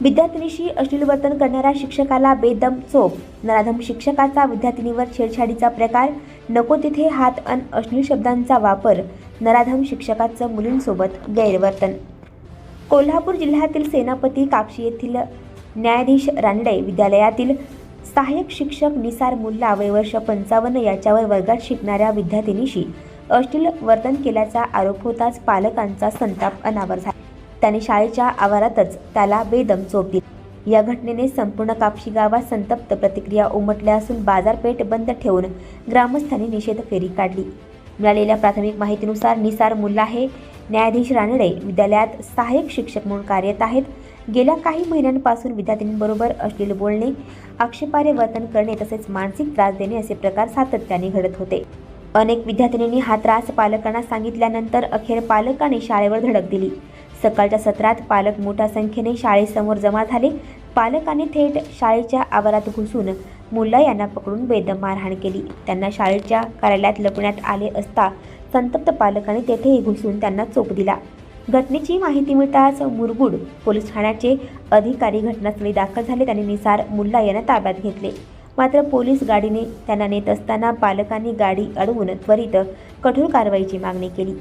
विद्यार्थिनीशी अश्लील वर्तन करणाऱ्या शिक्षकाला बेदम चोप. नराधम शिक्षकाचा विद्यार्थिनीवर छेडछाडीचा प्रकार. नको तिथे हात अन अश्लील शब्दांचा वापर. नराधम शिक्षकाचं मुलींसोबत गैरवर्तन. कोल्हापूर जिल्ह्यातील सेनापती कापशी येथील न्यायाधीश रानडे विद्यालयातील सहाय्यक शिक्षक निसार मुल्ला वय वर्ष पंचावन्न याच्यावर वर्गात शिकणाऱ्या विद्यार्थिनीशी अश्लील वर्तन केल्याचा आरोप होताच पालकांचा संताप अनावर झाला. त्याने शाळेच्या आवारातच त्याला बेदम चोप दिली. या घटनेने संपूर्ण कापशी गावात संतप्त प्रतिक्रिया उमटल्या असून बाजारपेठ बंद ठेवून ग्रामस्थांनी निषेध फेरी काढली. मिळालेल्या प्राथमिक माहितीनुसार निसार मुल्ला हे न्यायाधीश रानडे विद्यालयात सहाय्यक शिक्षक म्हणून कार्यरत आहेत. गेल्या काही महिन्यांपासून विद्यार्थिनींबरोबर अश्लील बोलणे आक्षेपार्ह वर्तन करणे तसेच मानसिक त्रास देणे असे प्रकार सातत्याने घडत होते. अनेक विद्यार्थिनींनी हा त्रास पालकांना सांगितल्यानंतर अखेर पालकांनी शाळेवर धडक दिली. सकाळच्या सत्रात पालक मोठ्या संख्येने शाळेसमोर जमा झाले. पालकांनी थेट शाळेच्या आवारात घुसून मुल्ला यांना पकडून बेदम मारहाण केली. त्यांना शाळेच्या कार्यालयात लपण्यात आले असता संतप्त पालकांनी तेथेही घुसून त्यांना चोप दिला. घटनेची माहिती मिळताच मुरगुड पोलीस ठाण्याचे अधिकारी घटनास्थळी दाखल झाले. त्यांनी निसार मुल्ला यांना ताब्यात घेतले. मात्र पोलीस गाडीने त्यांना नेत असताना पालकांनी गाडी अडवून त्वरित कठोर कारवाईची मागणी केली.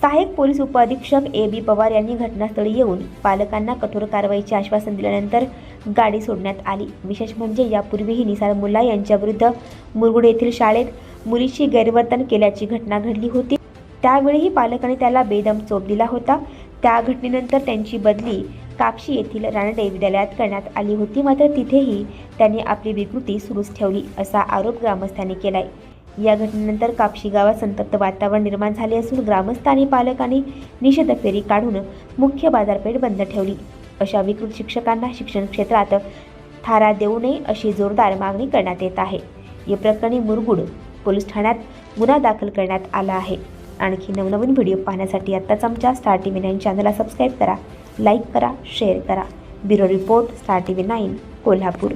सहाय्यक पोलीस उपअधीक्षक ए बी पवार यांनी घटनास्थळी येऊन पालकांना कठोर कारवाईचे आश्वासन दिल्यानंतर गाडी सोडण्यात आली. विशेष म्हणजे यापूर्वीही निसार मुल्ला यांच्याविरुद्ध मुरगुड येथील शाळेत मुलीची गैरवर्तन केल्याची घटना घडली होती. त्यावेळीही पालकांनी त्याला बेदम चोप दिला होता. त्या घटनेनंतर त्यांची बदली कापशी येथील रानडे विद्यालयात करण्यात आली होती. मात्र तिथेही त्यांनी आपली विकृती सुरूच ठेवली असा आरोप ग्रामस्थांनी केलाय. या घटनेनंतर कापशी गावात संतप्त वातावरण निर्माण झाले असून ग्रामस्थ आणि पालकांनी निषेध फेरी काढून मुख्य बाजारपेठ बंद ठेवली. अशा विकृत शिक्षकांना शिक्षण क्षेत्रात थारा देऊ नये अशी जोरदार मागणी करण्यात येत आहे. या प्रकरणी मुरगुड पोलीस ठाण्यात गुन्हा दाखल करण्यात आला आहे. आणखी नवनवीन व्हिडिओ पाहण्यासाठी आत्ताच आमच्या स्टार टी व्ही नाईन चॅनलला सबस्क्राईब करा लाईक करा शेअर करा. Bureau report star T V nine Kolhapur.